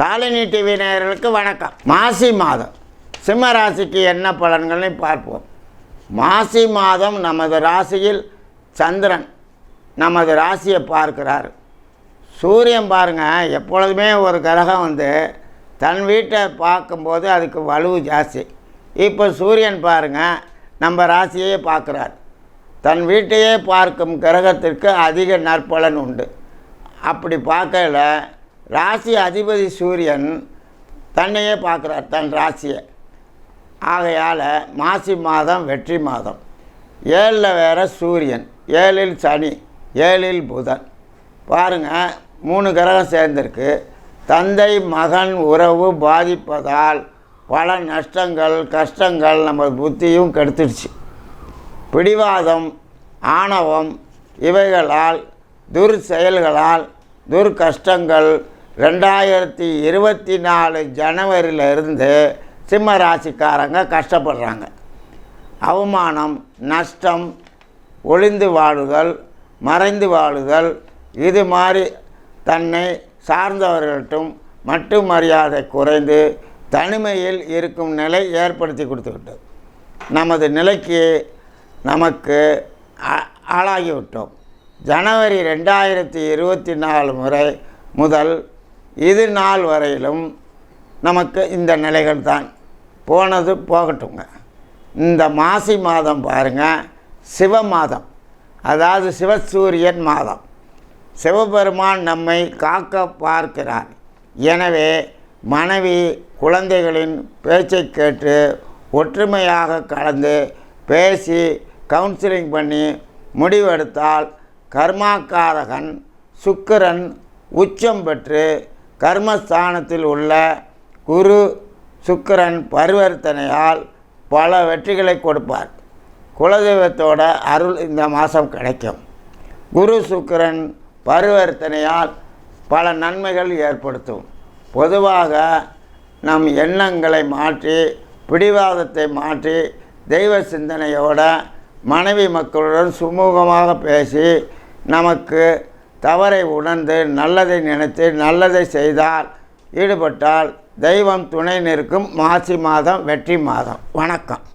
Shalini TV நேயர்களுக்கு வணக்கம். மாசி மாதம். சிம்ம ராசிக்கு என்ன பலன்களை பார்ப்போம். மாசி மாதம் நமது ராசியில் சந்திரன் நமது ராசியை பார்க்கிறார். சூரியன் பாருங்க எப்பொழுதுமே ஒரு கிரகம் வந்து தன் வீட்டை பார்க்கும்போது அதுக்கு வலுவு ஜாஸ்தி. இப்போ சூரியன் பாருங்க நம்ம ராசியே பார்க்குறார். தன் வீட்டையே பார்க்கும் கிரகத்திற்கு அதிக நற்பலன் உண்டு. அப்படி பார்க்கல ராசி அதிபதி சூரியன் தன்னையே பார்க்குறார் தன் ராசியை. ஆகையால் மாசி மாதம் வெற்றி மாதம். ஏழில் வேற சூரியன் ஏழில் சனி ஏழில் புதன். பாருங்கள் மூணு கிரகம் சேர்ந்திருக்கு. தந்தை மகன் உறவு பாதிப்பதால் பல நஷ்டங்கள் கஷ்டங்கள் நம்ம புத்தியும் கெடுத்துடுச்சு. பிடிவாதம் ஆணவம் இவைகளால் துர் செயல்களால் துர்கஷ்டங்கள் ரெண்டாயிரத்தி இருபத்தி நாலு ஜனவரியிலிருந்து சிம்ம ராசிக்காரங்க கஷ்டப்படுறாங்க. அவமானம் நஷ்டம் ஒளிந்து வாழுதல் மறைந்து வாழுதல் இது மாதிரி தன்னை சார்ந்தவர்கள்ட்டும் மட்டு மரியாதை குறைந்து தனிமையில் இருக்கும் நிலை ஏற்படுத்தி கொடுத்துவிட்டது. நமது நிலைக்கு நமக்கு ஆளாகிவிட்டோம். ஜனவரி ரெண்டாயிரத்தி இருபத்தி நாலு முறை முதல் இது நாள் வரையிலும் நமக்கு இந்த நிலைகள் தான். போனது போகட்டுங்க. இந்த மாசி மாதம் பாருங்கள் சிவ மாதம். அதாவது சிவசூரியன் மாதம். சிவபெருமான் நம்மை காக்க பார்க்கிறார். எனவே மனைவி குழந்தைகளின் பேச்சை கேட்டு ஒற்றுமையாக கலந்து பேசி கவுன்சிலிங் பண்ணி முடிவெடுத்தால் கர்மாக்காரகன் சுக்கிரன் உச்சம் பெற்று கர்மஸ்தானத்தில் உள்ள குரு சுக்கரன் பரிவர்த்தனையால் பல வெற்றிகளை கொடுப்பார். குலதெய்வத்தோட அருள் இந்த மாதம் கிடைக்கும். குரு சுக்கிரன் பரிவர்த்தனையால் பல நன்மைகள் ஏற்படுத்தும். பொதுவாக நம் எண்ணங்களை மாற்றி பிடிவாதத்தை மாற்றி தெய்வ சிந்தனையோட மனைவி மக்களுடன் சுமூகமாக பேசி நமக்கு தவறை உணர்ந்து நல்லதை நினைத்து நல்லதை செய்தால் ஈடுபட்டால் தெய்வம் துணை நிற்கும் மாசி மாதம் வெற்றி மாதம். வணக்கம்.